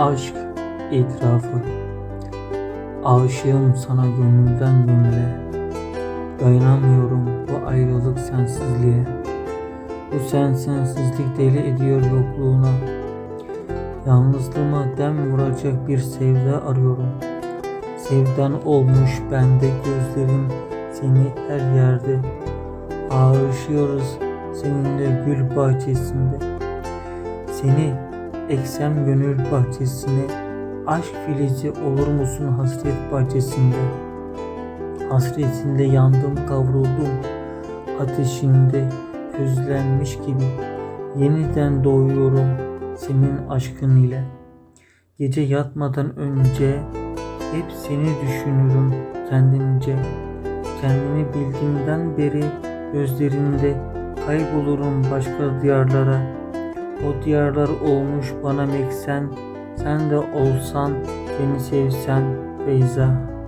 Aşk itirafı. Aşığım sana gönülden gönüle. Dayanamıyorum bu ayrılık sensizliğe. Bu sen sensizlik deli ediyor yokluğuna. Yalnızlığıma dem vuracak bir sevda arıyorum. Sevdan olmuş bende gözlerim seni her yerde. Ağırışıyoruz seninle gül bahçesinde. Seni eksem gönül bahçesine Aşk filizi olur musun hasret bahçesinde? Hasretinde yandım kavruldum Ateşinde közlenmiş gibi. Yeniden doğuyorum senin aşkın ile. Gece yatmadan önce hep seni düşünürüm kendimce. Kendimi bildiğimden beri gözlerinde kaybolurum başka diyarlara O diyarlar olmuş bana meksen. Sen de olsan beni sevsen Beyza